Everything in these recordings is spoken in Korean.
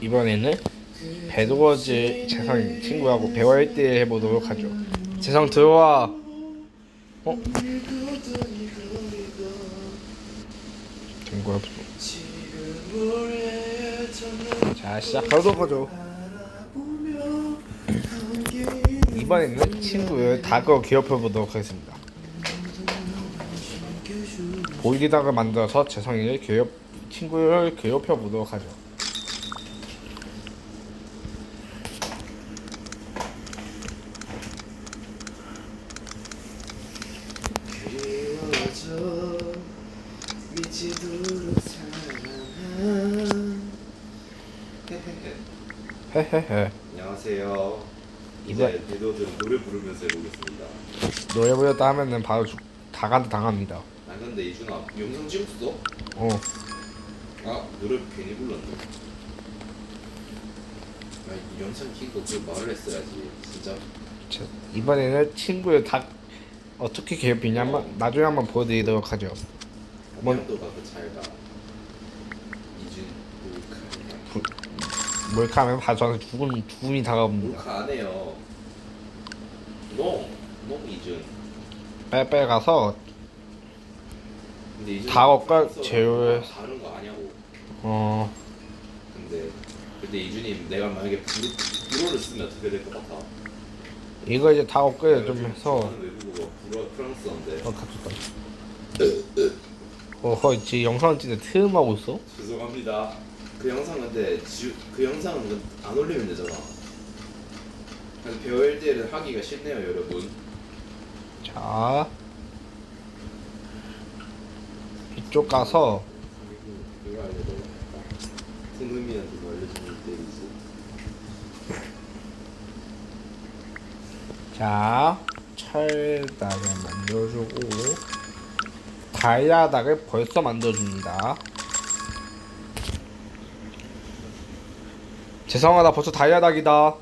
이번에는 배드워즈 재성 친구하고 1대1 해보도록 하죠. 재성 들어와. 어? 친구야. 자 시작하도록 하죠. 이번에는 친구를 닭으로 괴롭혀보도록 하겠습니다. 보이리닭을 만들어서 재성이를 괴롭 친구를 괴롭혀보도록 하죠. 그리워져 미치도록 사랑한 헤헤헤. 안녕하세요 이번- 이제 배도들 노래 부르면서 해보겠습니다 노래 부렸다 하면은 바로 죽, 닭한테 당합니다. 아 근데 이준아 영상 찍었어? 어. 아 노래 괜히 불렀네 아, 이 영상 키고 그 말을 했어야지 진짜 자, 이번에는 친구를 닭 어떻게 괴롭히냐면 나중에 한번 보여드리도록 하죠. 뭔- 원양도가 그 잘 가 이준 몰카 몰카하면 바로 저한테 죽음, 죽음이 다가옵니다. 몰카 안 해요 노! 노 이준 빨리빨리 가서 근데 이준 닭업과 프랑스어가 재료를- 다른 거 아냐고 어 근데 근데 이준님 내가 만약에 불, 불어를 쓰면 어떻게 될 것 같아? 이거 이제 닭 업그레이드 좀 해서 외국어가 불어 프랑스어인데 어 가졌다. 어허 지금 영상 찍는데 트음하고 있어? 죄송합니다. 그 영상 근데 지, 그 영상은 그안 올리면 되잖아. 그래서 배열대를 하기가 쉽네요, 여러분. 자 이쪽 가서 이거 뭐. 자 철닭을 만들어주고 다이아닭을 벌써 만들어줍니다. 재성아 나 벌써 다이아 닭이다.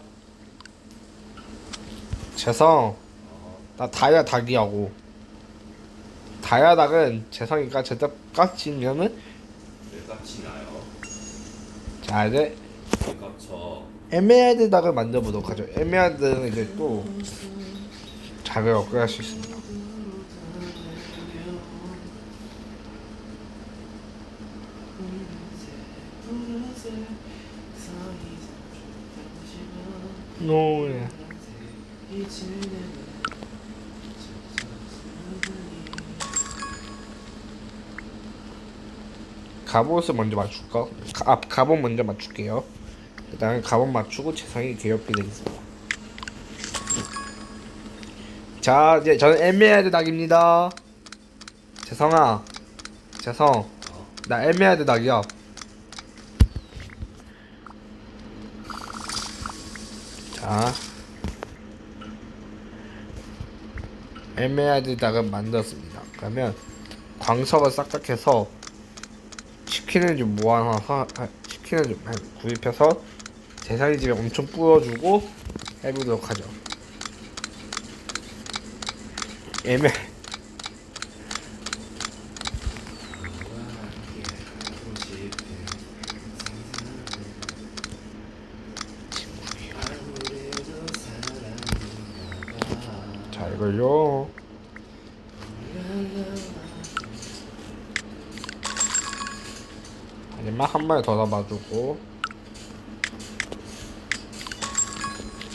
재성 나 다이아 닭이라고. 다이아 닭은 재성이가 제대로 깍지면은 왜 깝치나요? 자 이제 왜 깝쳐? 에메랄드 닭을 만들어보도록 하죠. 에메랄드는 이제 또 작을 업그레이드 할수 있습니다. 노래. 갑옷을 먼저 맞출까? 가, 아, 갑옷 먼저 맞출게요. 그다음에 갑옷 맞추고 재성이 괴롭게 되겠습니다. 자, 이제 저는 에메랄드 닭입니다. 재성아, 재성, 나 에메랄드 닭이야. 자, 에메랄드 닭을 만들었습니다. 그러면 광석을 싹싹 해서 치킨을 좀 모아놔서 아, 치킨을 좀 구입해서 재산이 집에 엄청 뿌려주고 해보도록 하죠. 애매. 자 이걸요. 마지막 한 마리 더 잡아주고.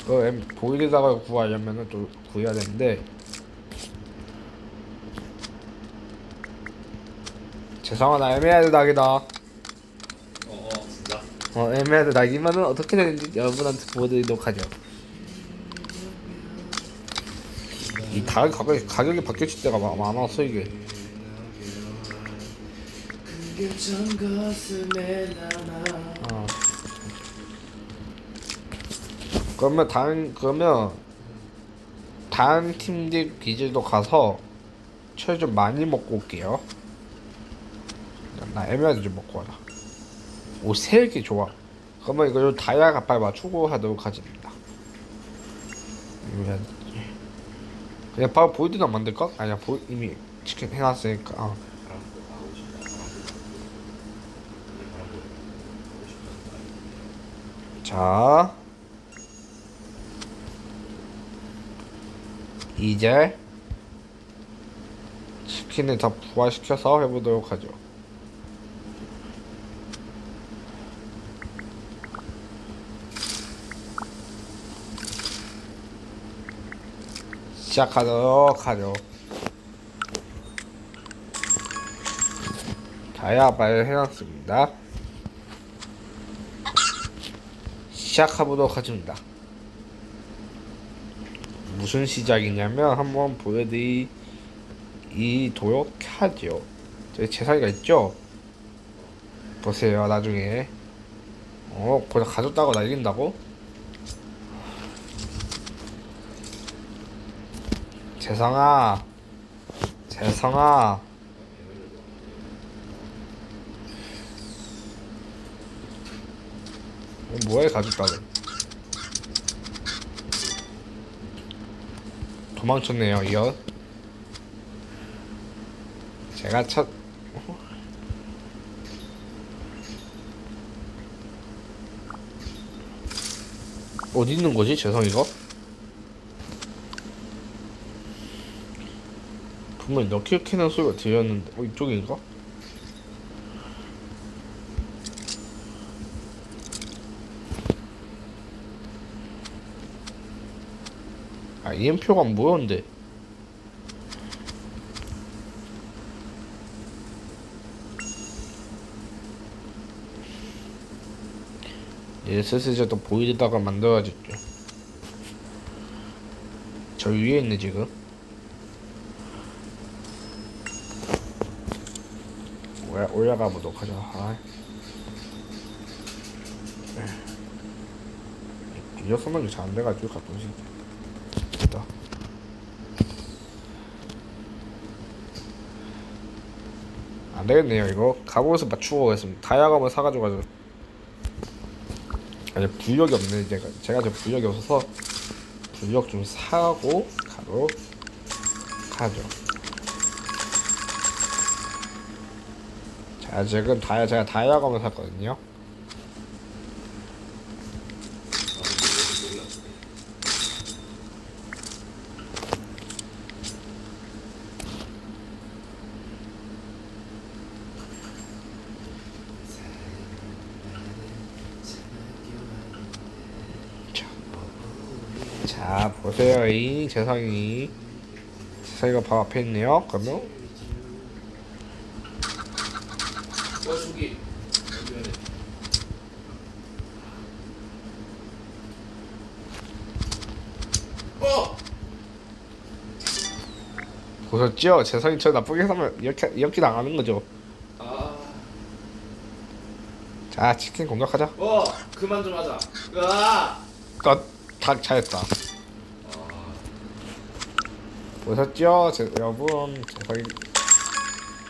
그 엠- 보일에다가 구하려면은 또 구해야 되는데. 죄송하 나 에메랄드 닭이다. 어, 어, 진짜. 어 에메랄드 닭이면은 어떻게 되는지 여러분한테 보여드리도록 하죠 이닭 가격이, 가격이 바뀌어질 때가 많- 많아서 이게. 어. 그러면 다른 그러면 다른 팀들 기지도 가서 철 좀 많이 먹고 올게요. 나 에메랄드 좀 먹고 와라. 오 세개 좋아. 그러면 이거 다이아 값발 맞추고 하도록 하겠습니다. 그냥 바로 보이드나 만들까? 아니야 보 이미 치킨 해놨으니까. 어. 자 이제 치킨을 다 부화시켜서 해보도록 하죠. 시작하도록 하죠. 자야 발 해놨습니다. 시작해보도록 하겠습니다. 무슨 시작이냐면 한번 보여드리도록 하죠. 저기 재산이가 있죠? 보세요 나중에 어 거기다 가졌다고 날린다고? 재성아. 재성아. 어, 뭐해 가졌다고 도망쳤네요 이어. 제가 첫 어디 있는 거지 재성이가? 넣기 키는 소리가 들렸는데. 어 이쪽인가? 아 EM표가 뭐였는데? 예, 슬슬 이제 또 보이다가 만들어야겠죠. 저 위에 있네 지금 올라, 올라가 보도록 하죠. 아. 이어 선명이 잘 안 돼가지고 가끔씩 됐다. 안 되겠네요 이거. 갑옷을 맞추고 가겠습니다 다이아감을 사가지고 가죠 아니 불력이 없네 제가 제가 저 불력이 없어서 불력 좀 사고 가도록 하죠 자 지금 다이아 제가 다이아감을 샀거든요. 자 보세요 이 재성이. 재성이가 바로 앞에 있네요. 그러면 어 저기 미안해. 어! 보셨죠? 재성이 저 나쁘게 하면 이렇게 이렇게 나가는 거죠 아, 자 치킨 공격하자 어, 그만 좀 하자. 으아! 컷다 잘했다 아, 보셨죠? 제, 여러분 재성이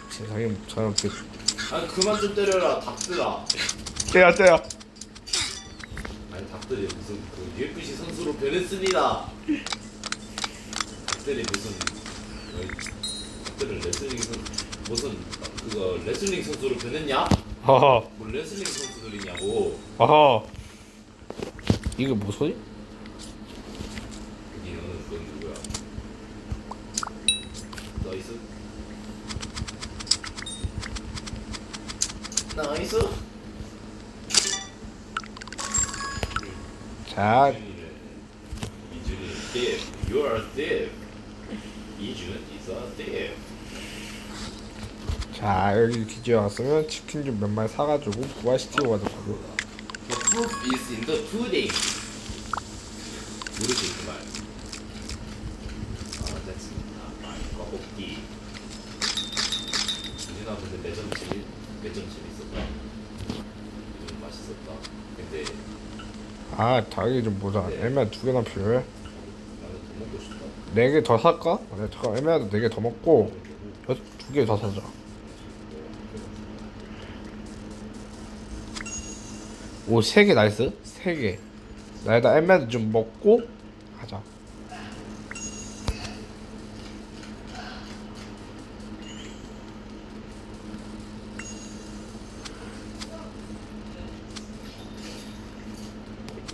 재성이 그 아니 그만 좀 때려라, 닭들아. 때려 때려 아니 닭들이 무슨 그 UFC 선수로 변했습니다. 닭들이 무슨 어이, 닭들은 레슬링 선 무슨 그거 레슬링 선수로 변했냐? 허허 뭐 레슬링 선수들이냐고. 허허 이게 그건 누구야? 나이스. 나이스. 자 이준이 thief. You are thief. 이준. 자 여기 기지에 왔으면 치킨 좀 몇 마리 사가지고 부활시키고 가도록 하고 The proof is in the pudding. 모르지 그 말. 아 됐습니다. 근데 매점 매점 맛있었다. 근데 아 당연히 좀 보자 애매한 두 개나 필요해. 네 개 더 살까? 네, 잠깐 애매하도 네개 더 먹고 두 개 더 사자 오 세 개 나이스 세 개 나에다 애매하도 좀 먹고 하자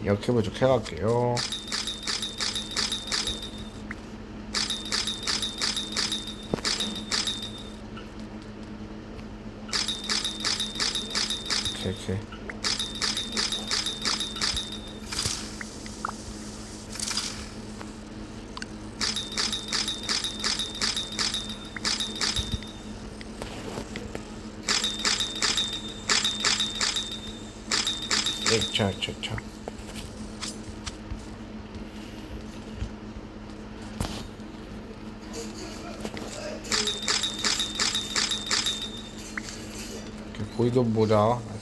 이렇게 부족해 갈게요. 오케이 오케이. 자, 자,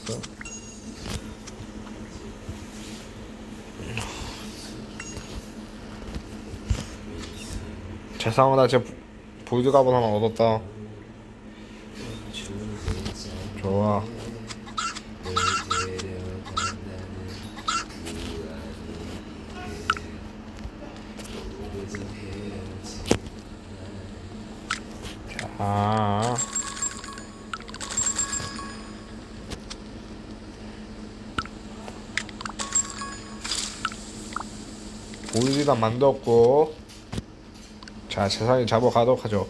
자. 알았어. 죄송하다, 제 보이드 가본 하나 얻었다. 좋아. 아. 보이드가 만들었고 자 세상에 잡아가도록 하죠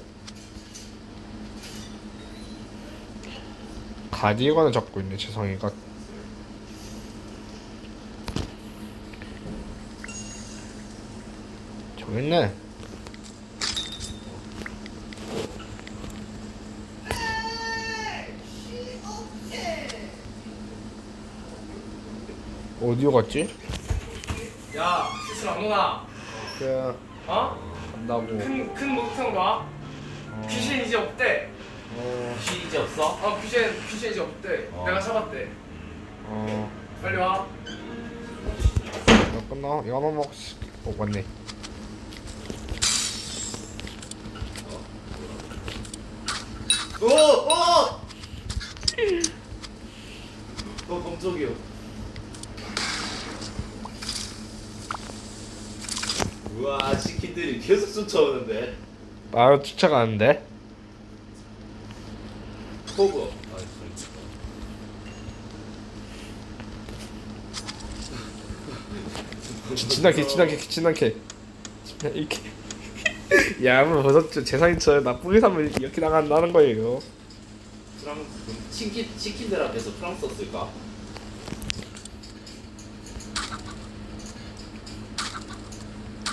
가디건을 잡고 있네 재성이가 저기 있네 어디로 갔지? 야, 실수 안 오나? 그 어? 간다고 큰, 큰 목욕탕으로 와? 귀신 이제 없대. 어, 귀신 이제 없어? 어, 귀신, 귀신 이제 없대. 어. 내가 잡았대. 어, 빨리 와. 이거 끝나? 이거 한번 먹, 어, 맞네. 오! 오! 어 깜짝이야 우와 치킨들이 계속 쫓아오는데 바로 쫓아가는데? 호구 아 지나게, 지나게, 지나게. 이렇게. 야, 한번 벗었죠. 재상이처럼 나쁘게 사면 이렇게 나간다는 거예요. 프랑스 그럼 치킨 치킨들 앞에서 프랑스 썼을까?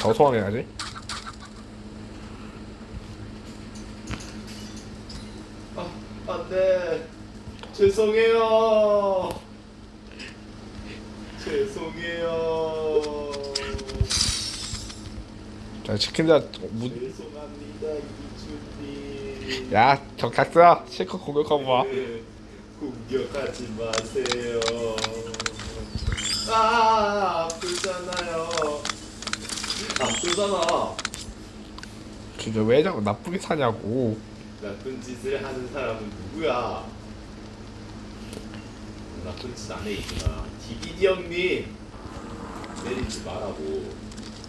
더 소환해야지. 아 안돼. 죄송해요. 죄송해요. 자, 치킨들, 무, 죄송합니다 이준님. 야, 저 각자 실컷 공격하고 와. 네, 공격하지 마세요. 아 아프잖아요 아프잖아 진짜 왜 자꾸 나쁘게 사냐고. 나쁜 짓을 하는 사람은 누구야 나쁜 짓 안해 이구나 DVD 형님 내리지 말라고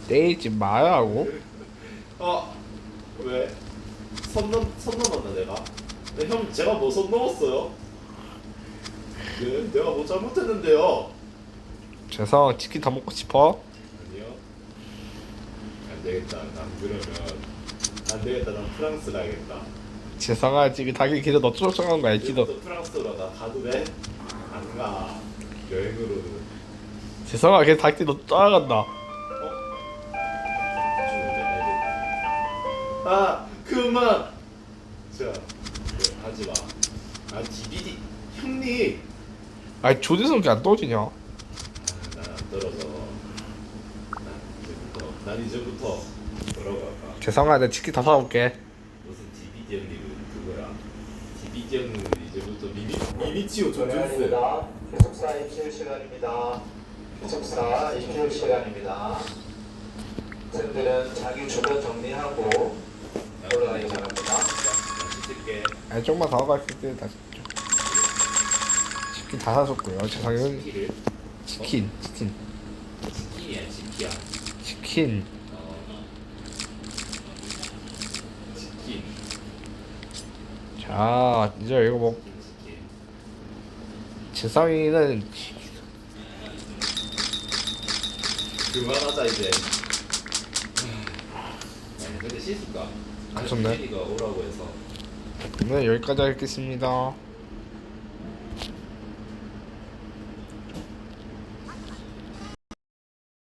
때리지 말라고. 어? 왜? 선, 넘, 선 넘었나 내가? 네, 형 제가 뭐 선 넘었어요? 네? 내가 뭐 잘못했는데요? 재성, 치킨 더 먹고 싶어? 안 되겠다. 난 그러면 안 되겠다. 난 프랑스 가야겠다. 재성아, 지금 자기 길에 너 쫓아간 거 알지, 너? 프랑스로 나 가도 돼? 안 가. 여행으로는 재성아, 걔 자기 너 쫓아간다. 어? 아 그만! 자 네, 하지 마. 아 DVD 형님! 아니, 조재성 걔안 떨어지냐? 난안 떨어져 난 이제부터 재성아, 내 치킨 다 사올게. 무슨 DVD 형님은 그거야 DVD 형님은 이제부터 미니치오 존존스 시간입니다. 기숙사 입실 시간입니다. 기숙사 입실 시간입니다. 학생들은 자기 주변 정리하고 올라가기 바랍니다. 나 씻을게 아니, 조금만 더때 다시. 좀. 치킨 다 사줬고요. 재성이는 치킨을 치킨, 치킨, 치킨이야 치킨이야 치킨. 어. 치킨 자, 이제 이거 먹. 치킨 재성이는 그만하자 이제. 아니 근데 씻을까? 좋네. 가 오라고 해서. 네 여기까지 하겠습니다